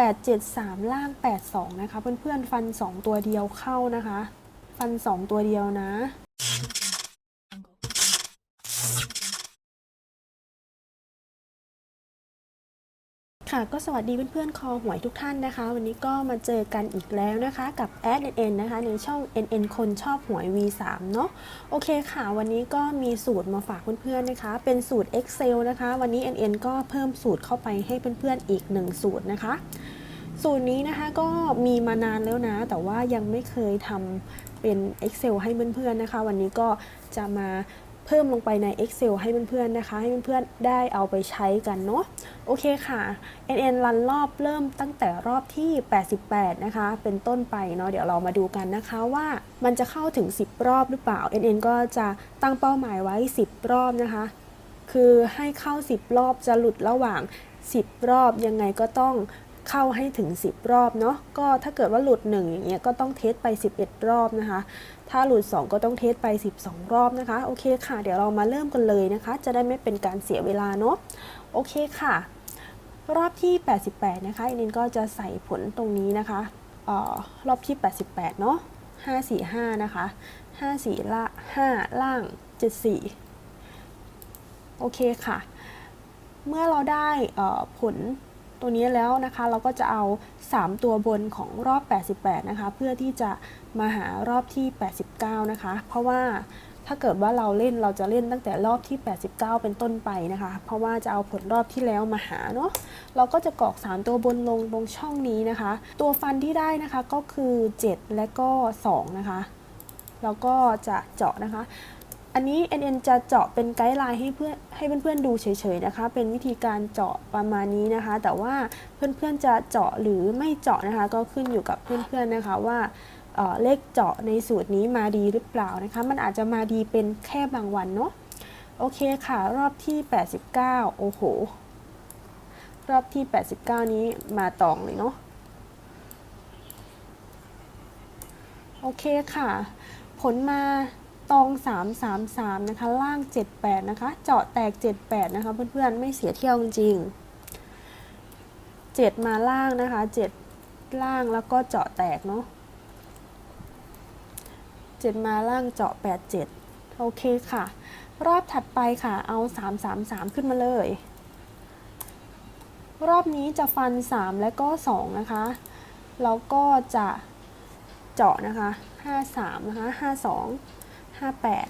873 ล่าง 82 นะคะ เพื่อนๆ ฟัน 2 ตัวเดียวเข้านะคะ ฟัน 2 ตัวเดียวนะ ค่ะก็สวัสดีเพื่อนๆ คอหวยทุกท่านนะคะ วันนี้ก็มาเจอกันอีกแล้วนะคะกับแอด NN นะคะในช่อง NN คนชอบหวย V3 เนาะโอเคค่ะ วันนี้ก็มีสูตรมาฝากเพื่อนๆนะคะ เป็นสูตร Excel นะคะ วันนี้ NN ก็เพิ่มสูตรเข้าไปให้เพื่อนๆอีก 1 สูตรนะคะ สูตรนี้นะคะก็มีมานานแล้วนะ แต่ว่ายังไม่เคยทำเป็น Excel ให้เพื่อนๆนะคะ วันนี้ก็จะมา เพิ่มลงไปใน Excel ให้เพื่อนๆนะคะ ให้เพื่อนๆได้เอาไปใช้กันเนาะโอเคค่ะ NN รันรอบเริ่มตั้งแต่รอบที่ 88 นะคะ เป็นต้นไปเนาะเดี๋ยวเรามาดูกันนะคะว่ามันจะเข้าถึง 10 รอบหรือเปล่า NN ก็จะตั้งเป้าหมายไว้ 10 รอบนะคะ คือให้เข้า 10 รอบจะหลุดระหว่าง 10 รอบยังไงก็ต้องเข้าให้ถึง 10 รอบเนาะก็ถ้าเกิดว่าหลุด 1 อย่างเงี้ยก็ต้องเทสไป 11 รอบนะคะ ถ้าหลุด 2 ก็ต้องเทสไป 12 รอบนะคะ โอเคค่ะ เดี๋ยวเรามาเริ่มกันเลยนะคะ จะได้ไม่เป็นการเสียเวลาเนาะ โอเคค่ะ รอบที่ 88 นะคะอินินก็จะใส่ผลตรงนี้นะคะออรอบที่ 88 เนาะ545 นะคะ 54ละ5ล่าง 74 โอเคค่ะ เมื่อเราได้ผล ตัวนี้แล้วนะคะเราก็จะเอา 3 ตัวบนของรอบ 88 นะคะ เพื่อที่จะมาหารอบที่ 89 นะคะ เพราะว่าถ้าเกิดว่าเราเล่นเราจะเล่นตั้งแต่รอบที่ 89 เป็นต้นไปนะคะ เพราะว่าจะเอาผลรอบที่แล้วมาหาเนาะเราก็จะกรอก 3 ตัวบนลงตรงช่องนี้นะคะ ตัวฟันที่ได้นะคะก็คือ 7 และก็ 2 นะคะ แล้วก็จะเจาะนะคะ อันนี้ NN จะเจาะเป็นไกด์ไลน์ให้เพื่อนให้เพื่อนๆดูเฉยๆนะคะ เป็นวิธีการเจาะประมาณนี้นะคะ แต่ว่าเพื่อนๆจะเจาะหรือไม่เจาะนะคะ ก็ขึ้นอยู่กับเพื่อนๆนะคะว่าเอ่อเลขเจาะในสูตรนี้มาดีหรือเปล่านะคะ มันอาจจะมาดีเป็นแค่บางวันเนาะโอเคค่ะ รอบที่ 89 โอ้โห รอบที่ 89 นี้มาตองเลยเนาะโอเคค่ะ ผลมา ตอง 333 นะคะ ล่าง 78 นะคะ เจาะแตก 78 นะคะ เพื่อนๆ ไม่เสียเที่ยวจริง7มาล่างนะคะ 7 ล่างแล้วก็เจาะแตกเนาะ7มาล่างเจาะ 87 โอเคค่ะ รอบถัดไปค่ะ เอา 333 ขึ้นมาเลย รอบนี้จะฟัน 3 และก็ 2 นะคะ แล้วก็จะเจาะนะคะ 53 นะคะ 52 58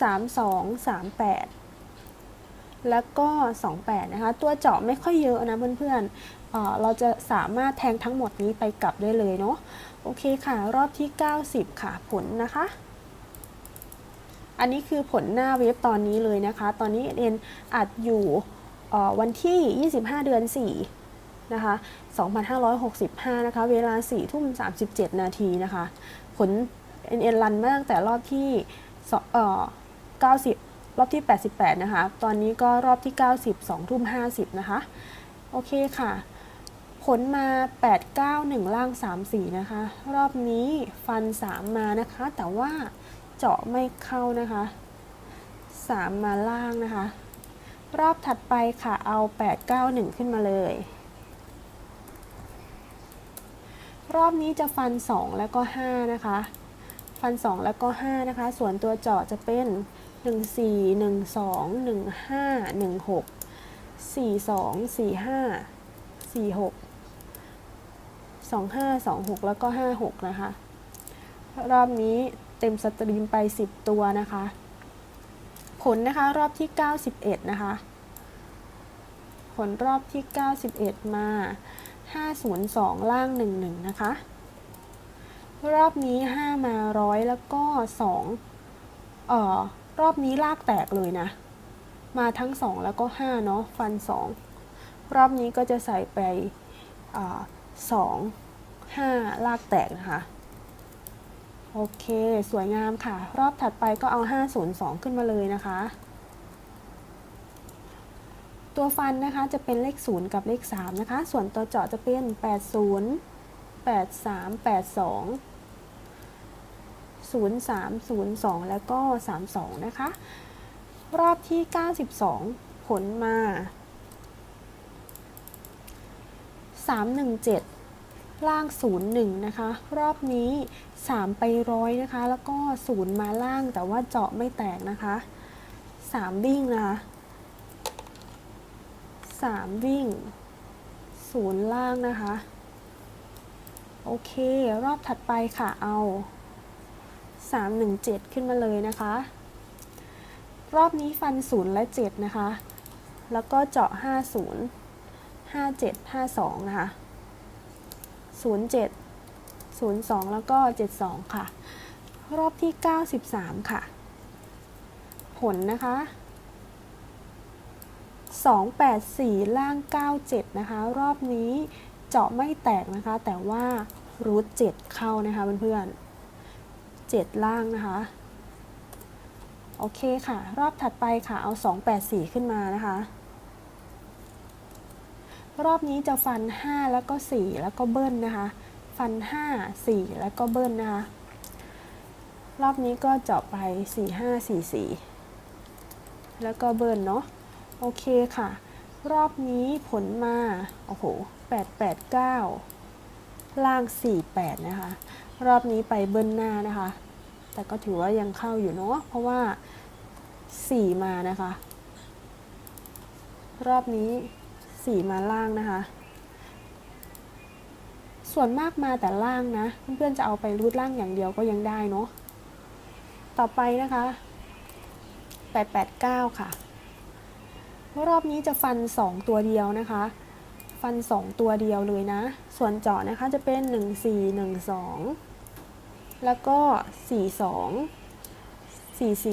32 38 แล้วก็ 28 นะคะ ตัวเจาะไม่ค่อยเยอะนะเพื่อนๆเเราจะสามารถแทงทั้งหมดนี้ไปกลับได้เลยเนาะ โอเคค่ะ รอบที่ 90 ค่ะ ผลนะคะอันนี้คือผลหน้าเว็บตอนนี้เลยนะคะ ตอนนี้เอ็นอัดอยู่เอ่วันที่ 25 เดือน 4 นะคะ 2565 นะคะ เวลา 4 ทุ่ม 37 นาทีนะคะ ผล NN รันมาตั้งแต่รอบที่เอ่อ90 รอบที่ 88 นะคะ ตอนนี้ก็รอบที่ 90 2ทุ่ม50 นะคะ โอเคค่ะ ผลมา 891 ล่าง 34 นะคะ รอบนี้ฟัน 3 มานะคะ แต่ว่าเจาะไม่เข้านะคะ 3 มาล่างนะคะ รอบถัดไปค่ะเอา 891 ขึ้นมาเลย รอบนี้จะฟัน 2 แล้วก็ 5 นะคะ ฟัน2แล้วก็5นะคะ ส่วนตัวเจาะจะเป็น1 4 1 2 1 5 1 6 4 2 4 5 4 6 2 5 2 6แล้วก็5 6นะคะ รอบนี้เต็มสตรีมไป10ตัวนะคะ ผลนะคะรอบที่91นะคะ ผลรอบที่91มา502ล่าง11นะคะ รอบนี้ 5 มาร้อยแล้วก็2เอ่อรอบนี้ลากแตกเลยนะ มาทั้ง 2 แล้วก็ 5 เนาะฟัน 2 รอบนี้ก็จะใส่ไปอ่า2 5ลากแตกนะคะโอเค สวยงามค่ะ รอบถัดไปก็เอา 502 ขึ้นมาเลยนะคะ ตัวฟันนะคะจะเป็นเลข 0 กับเลข 3 นะคะ ส่วนตัวเจาะจะเป็น 80 83 82 0302 แล้วก็ 32 นะคะ รอบที่ 92 ผลมา 317 ล่าง 01 นะคะ รอบนี้ 3 ไปร้อยนะคะ แล้วก็ 0 มาล่างแต่ว่าเจาะไม่แตกนะคะ 3 วิ่งนะคะ 3 วิ่ง 0 ล่างนะคะโอเค รอบถัดไปค่ะ เอา 317 ขึ้นมาเลยนะคะ รอบนี้ฟัน 0 และ 7 นะคะ แล้วก็เจาะ 50 57 52 นะคะ 07 02 แล้วก็ 72 ค่ะ รอบที่ 93 ค่ะ ผลนะคะ284 ล่าง 97 นะคะ รอบนี้เจาะไม่แตกนะคะ แต่ว่ารูท7เข้านะคะเพื่อนๆ 7 ล่างนะคะ โอเคค่ะ รอบถัดไปค่ะ เอา 284 ขึ้นมานะคะ รอบนี้จะฟัน 5 แล้วก็ 4 แล้วก็เบิ้ลนะคะ ฟัน 5 4 แล้วก็เบิ้ลนะคะ รอบนี้ก็เจาะไป 4 5 4 4 แล้วก็เบิ้ลเนาะ โอเคค่ะ รอบนี้ผลมา โอ้โห 8 8 9ล่าง 4 8 นะคะ รอบนี้ไปเบิ้ลหน้านะคะ แต่ก็ถือว่ายังเข้าอยู่เนาะเพราะว่า 4 มานะคะ รอบนี้ 4 มาล่างนะคะ ส่วนมากมาแต่ล่างนะ เพื่อนๆจะเอาไปรูดล่างอย่างเดียวก็ยังได้เนาะต่อไปนะคะ 889 ค่ะรอบนี้จะฟัน 2 ตัวเดียวนะคะ ฟัน 2 ตัวเดียวเลยนะ ส่วนเจาะนะคะจะเป็น 1 4 1 2 แล้วก็ 4 2 4 4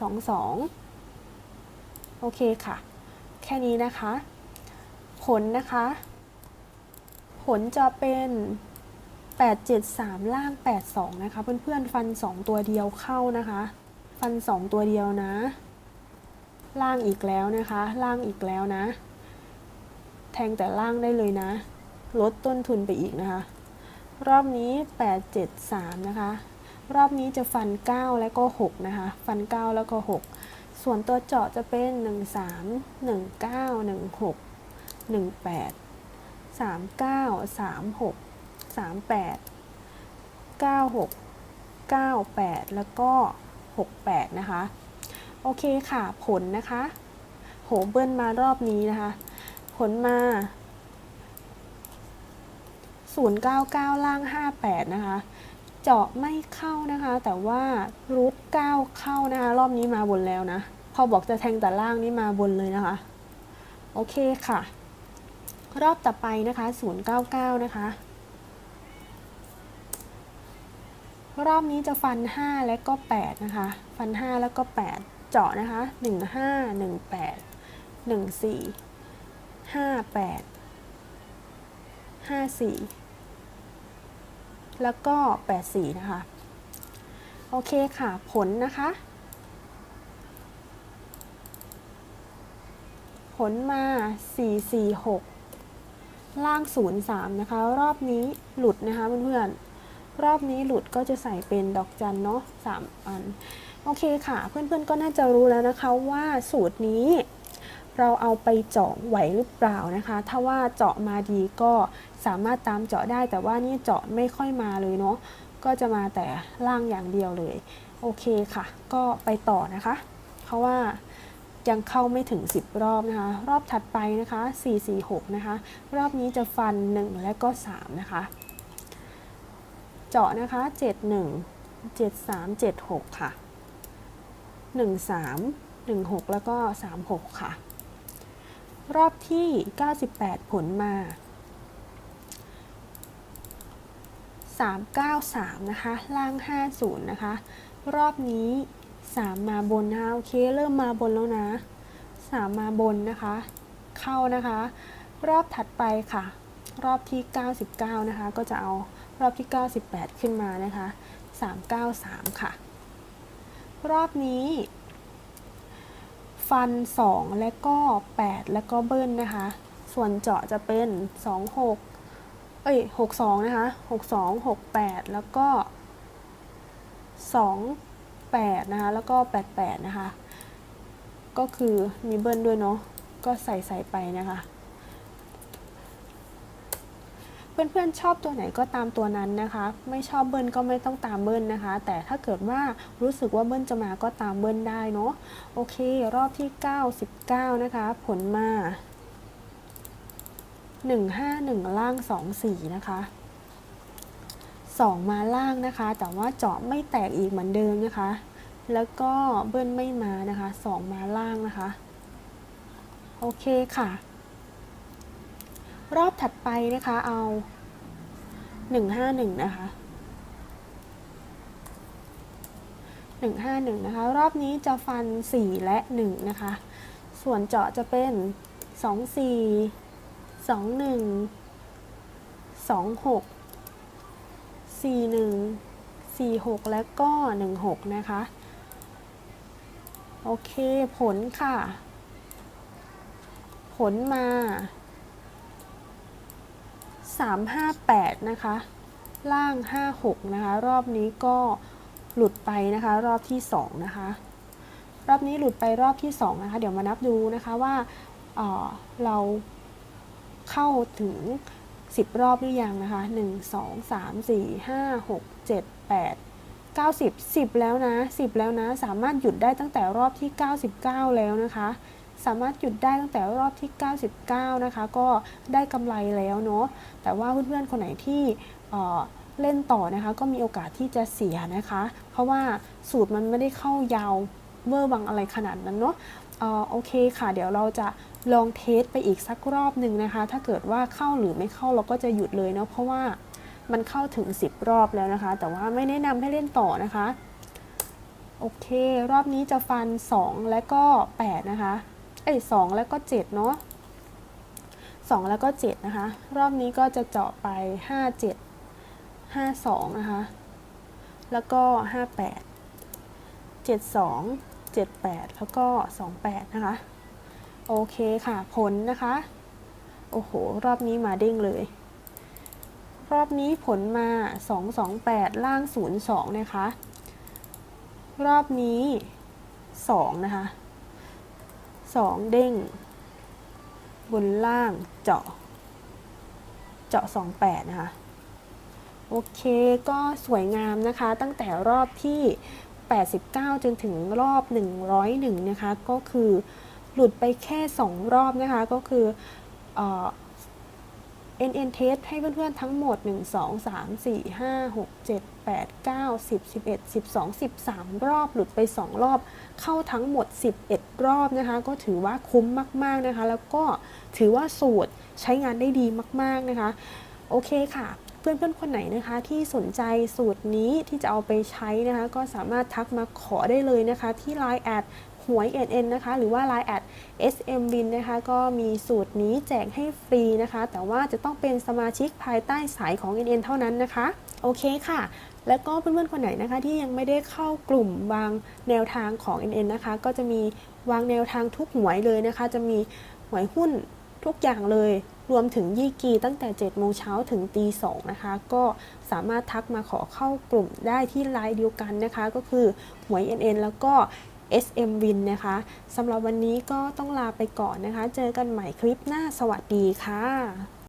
2 2 โอเคค่ะ แค่นี้นะคะ ผลนะคะ ผลจะเป็น 873 ล่าง 82 นะคะ เพื่อนๆ ฟัน 2 ตัวเดียวเข้านะคะ ฟัน 2 ตัวเดียวนะ ล่างอีกแล้วนะคะ ล่างอีกแล้วนะ แทงแต่ล่างได้เลยนะ ลดต้นทุนไปอีกนะคะ รอบนี้ 873 นะคะ รอบนี้จะฟัน 9 แล้วก็ 6 นะคะ ฟัน 9 แล้วก็ 6 ส่วนตัวเจาะจะเป็น 1 3 1 9 1 6 1 8 3 9 3 6 3 8 9 6 9 8 แล้วก็ 6 8 นะคะ โอเคค่ะ ผลนะคะ โหเบิ้ลมารอบนี้นะคะ ผลมา 099 ล่าง 58 นะคะ เจาะไม่เข้านะคะ แต่ว่ารูท9เข้านะคะ รอบนี้มาบนแล้วนะ พอบอกจะแทงแต่ล่างนี่มาบนเลยนะคะ โอเคค่ะ รอบต่อไปนะคะ 099 นะคะ รอบนี้จะฟัน 5 และก็ 8 นะคะ ฟัน 5 แล้วก็ 8 เจาะนะคะ 15 18 14 58 54 แล้วก็ 84 นะคะ โอเคค่ะ ผลนะคะ ผลมา 446 ล่าง 03 นะคะ รอบนี้หลุดนะคะเพื่อนๆ รอบนี้หลุดก็จะใส่เป็นดอกจันเนาะ 3 อัน โอเคค่ะ เพื่อนๆ ก็น่าจะรู้แล้วนะคะว่าสูตรนี้ เราเอาไปเจาะไหวหรือเปล่านะคะ ถ้าว่าเจาะมาดีก็สามารถตามเจาะได้ แต่ว่านี่เจาะไม่ค่อยมาเลยเนาะ ก็จะมาแต่ล่างอย่างเดียวเลย โอเคค่ะ ก็ไปต่อนะคะ เพราะว่ายังเข้าไม่ถึง 10 รอบนะคะ รอบถัดไปนะคะ 446 นะคะ รอบนี้จะฟัน 1 และก็ 3 นะคะ เจาะนะคะ 71 73 76 ค่ะ 13 16 แล้วก็ 36 ค่ะ รอบที่ 98 ผลมา 393 นะคะ ล่าง 50 นะคะ รอบนี้ 3 มาบนนะโอเคเริ่มมาบนแล้วนะ 3 มาบนนะคะ เข้านะคะ รอบถัดไปค่ะ รอบที่ 99 นะคะ ก็จะเอารอบที่ 98 ขึ้นมานะคะ 393 ค่ะ รอบนี้ ฟัน 2 และก็ 8 แล้วก็เบิ้ลนะคะ ส่วนเจาะจะเป็น 26 เอ้ย 62 นะคะ 62 68 แล้วก็ 28 นะคะ แล้วก็ 88 นะคะ ก็คือมีเบิ้ลด้วยเนาะ ก็ใส่ใส่ไปนะคะ เพื่อนๆชอบตัวไหนก็ตามตัวนั้นนะคะ ไม่ชอบเบิ้ลก็ไม่ต้องตามเบิ้ลนะคะ แต่ถ้าเกิดว่ารู้สึกว่าเบิ้ลจะมาก็ตามเบิ้ลได้เนาะโอเค รอบที่ 99 นะคะ ผลมา 151 ล่าง 24 นะคะ2 มาล่างนะคะ แต่ว่าเจาะไม่แตกอีกเหมือนเดิมนะคะ แล้วก็เบิ้ลไม่มานะคะ 2 มาล่างนะคะ โอเคค่ะ รอบถัดไปนะคะเอา หนึ่งห้าหนึ่งนะคะหนึ่งห้าหนึ่งนะคะ รอบนี้จะฟันสี่และหนึ่งนะคะ ส่วนเจาะจะเป็นสองสี่สองหนึ่งสองหกสี่หนึ่งสี่หกและก็หนึ่งหกนะคะ โอเคผลค่ะ ผลมา 358 นะคะ ล่าง 56 นะคะ รอบนี้ก็หลุดไปนะคะ รอบที่ 2 นะคะ รอบนี้หลุดไปรอบที่ 2 นะคะ เดี๋ยวมานับดูนะคะว่าเเราเข้าถึง 10 รอบหรือยังนะคะ 1 2 3 4 5 6 7 8 90 10 แล้วนะ 10 แล้วนะ สามารถหยุดได้ตั้งแต่รอบที่ 99 แล้วนะคะ สามารถหยุดได้ตั้งแต่รอบที่ 99 นะคะ ก็ได้กำไรแล้วเนาะแต่ว่าเพื่อนๆคนไหนที่เล่นต่อนะคะ ก็มีโอกาสที่จะเสียนะคะ เพราะว่าสูตรมันไม่ได้เข้ายาวเวอร์วังอะไรขนาดนั้นเนาะโอเคค่ะ เดี๋ยวเราจะลองเทสไปอีกสักรอบหนึ่งนะคะ ถ้าเกิดว่าเข้าหรือไม่เข้าเราก็จะหยุดเลยเนาะเพราะว่ามันเข้าถึง 10 รอบแล้วนะคะ แต่ว่าไม่แนะนำให้เล่นต่อนะคะ โอเค รอบนี้จะฟัน 2 และก็ 8 นะคะ เอ้ย2แล้วก็7เนาะ2แล้วก็7นะคะ รอบนี้ก็จะเจาะไป5 7 5 2นะคะ แล้วก็58 72 78แปดแล้วก็28นะคะ โอเคค่ะ ผลนะคะ โอ้โห รอบนี้มาเด้งเลยรอบนี้ผลมา 228 ล่าง 02 นะคะ รอบนี้ 2 นะคะ 2 เด้ง บนล่างเจาะ เจาะ 28 นะคะ โอเคก็สวยงามนะคะ ตั้งแต่รอบที่ 89 จนถึงรอบ 101 นะคะ ก็คือหลุดไปแค่ 2 รอบนะคะ ก็คืออ NN test ให้เพื่อนๆทั้งหมด 1 2 3 4 5 6 7 8 9 10 11 12 13 รอบหลุดไป 2 รอบ เข้าทั้งหมด 11 รอบนะคะ ก็ถือว่าคุ้มมาก ๆ นะคะ แล้วก็ถือว่าสูตรใช้งานได้ดีมาก ๆ นะคะ โอเคค่ะเพื่อนๆ คนไหนนะคะที่สนใจสูตรนี้ที่จะเอาไปใช้นะคะ ก็สามารถทักมาขอได้เลยนะคะ ที่ Line แอด หวย NN นะคะ หรือว่า Line แอด SM Win นะคะ ก็มีสูตรนี้แจกให้ฟรีนะคะ แต่ว่าจะต้องเป็นสมาชิกภายใต้สายของ NN เท่านั้นนะคะ โอเคค่ะ แล้วก็เพื่อนๆคนไหนนะคะ ที่ยังไม่ได้เข้ากลุ่มวางแนวทางของ NN นะคะ ก็จะมีวางแนวทางทุกหวยเลยนะคะ จะมีหวยหุ้นทุกอย่างเลย รวมถึงยี่กีตั้งแต่7โมงเช้าถึงตี2นะคะ ก็สามารถทักมาขอเข้ากลุ่มได้ที่ไลน์เดียวกันนะคะ ก็คือหวย NN แล้วก็ SM Win นะคะสำหรับวันนี้ก็ต้องลาไปก่อนนะคะ เจอกันใหม่คลิปหน้าสวัสดีค่ะ